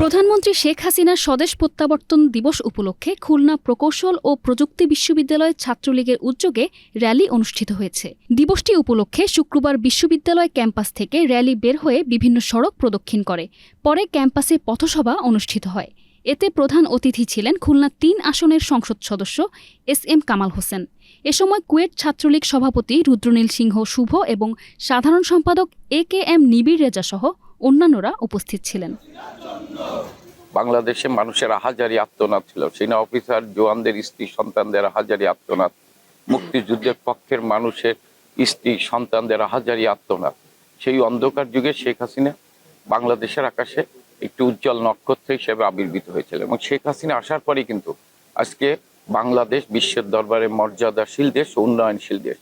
প্রধানমন্ত্রী শেখ হাসিনার স্বদেশ প্রত্যাবর্তন দিবস উপলক্ষে খুলনা প্রকৌশল ও প্রযুক্তি বিশ্ববিদ্যালয় ছাত্রলীগের উদ্যোগে র্যালি অনুষ্ঠিত হয়েছে। দিবসটি উপলক্ষে শুক্রবার বিশ্ববিদ্যালয় ক্যাম্পাস থেকে র্যালি বের হয়ে বিভিন্ন সড়ক প্রদক্ষিণ করে। পরে ক্যাম্পাসে পথসভা অনুষ্ঠিত হয়। এতে প্রধান অতিথি ছিলেন খুলনা তিন আসনের সংসদ সদস্য এস এম কামাল হোসেন। এ সময় কুয়েট ছাত্রলীগ সভাপতি রুদ্রনীল সিংহ শুভ এবং সাধারণ সম্পাদক এ কে এম নিবিড় রেজা সহ অন্যান্যরা উপস্থিত ছিলেন। বাংলাদেশে মানুষের হাজারি আত্মনাদ ছিল। সেনা অফিসার, জওয়ানদের স্ত্রী, সন্তানদের হাজারি আত্মনাদ। মুক্তিযুদ্ধের পক্ষের মানুষের স্ত্রী, সন্তানদের হাজারি আত্মনাদ। সেই অন্ধকার যুগে শেখ হাসিনা বাংলাদেশের আকাশে একটি উজ্জ্বল নক্ষত্র হিসেবে আবির্ভূত হয়েছিল এবং শেখ হাসিনা আসার পরেই কিন্তু আজকে বাংলাদেশ বিশ্বের দরবারে মর্যাদাশীল দেশ, উন্নয়নশীল দেশ।